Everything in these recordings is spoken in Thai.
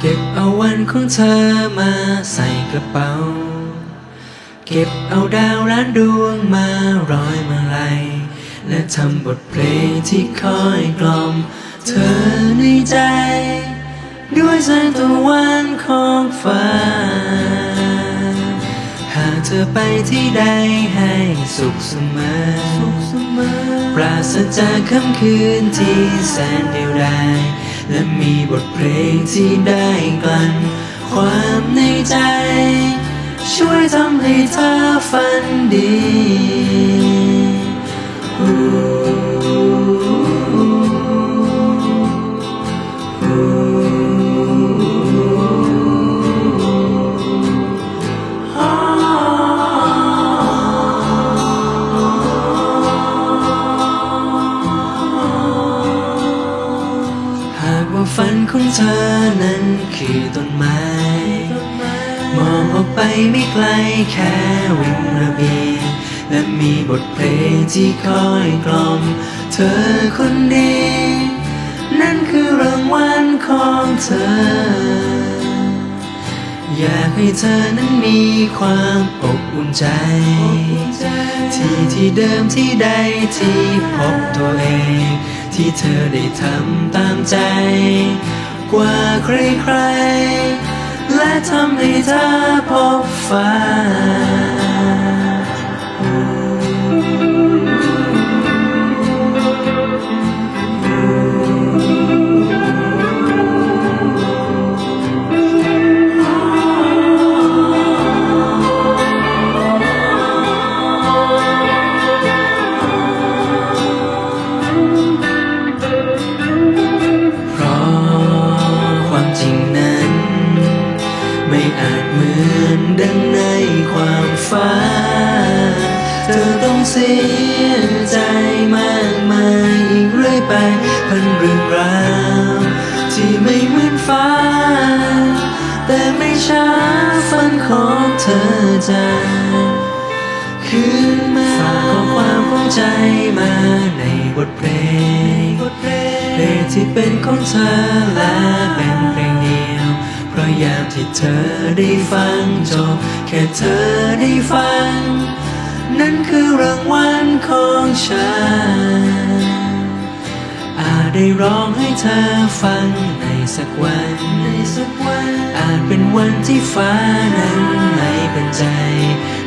เก็บเอาวันของเธอมาใส่กระเป๋า เก็บเอาดาวล้านดวงมาร้อยมาลัย และทำบทเพลงที่คอยกล่อม เธอในใจ ด้วยแสงตะวันของฟ้า หากเธอไปที่ใดให้สุขเสมอ ปราศจากค่ำคืนที่แสนเดียวดาย และมีบทเพลงที่ได้กลั่นความในใจ ช่วยทำให้เธอฝันดี หากว่าฝันของเธอนั้นคือต้นไม้ มองออกไปไม่ไกลแค่วิวระเบียงและมีบทเพลงที่คอยกล่อม เธอคนดี นั่นคือรางวัลของเธอ อยากให้เธอนั้นมีความอบอุ่นใจ ที่ที่เดิมที่ใดที่พบตัวเอง ที่เธอได้ทำตามใจ กว่าใครๆ และทำให้เธอพบฟ้า ดังในความฝันเธอต้องเสียใจมากมายอีกเรื่อยไปพันเรื่องราวที่ไม่เหมือนฝันแต่ไม่ช้าฝันของเธอจะคืนมาฝากข้อความของใจมาในบทเพลงเพลงที่เป็นของเธอและ เธอได้ฟังจบแค่เธอได้ฟัง นั่นคือรางวัลของฉัน อาจได้ร้องให้เธอฟังในสักวันในสักวันอาจเป็นวันที่ฟ้านั้นไม่เป็นใจ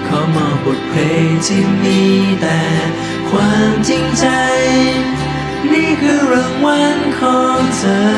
ขอมอบบทเพลงที่มีแต่ความจริงใจ นี่คือรางวัลของเธอ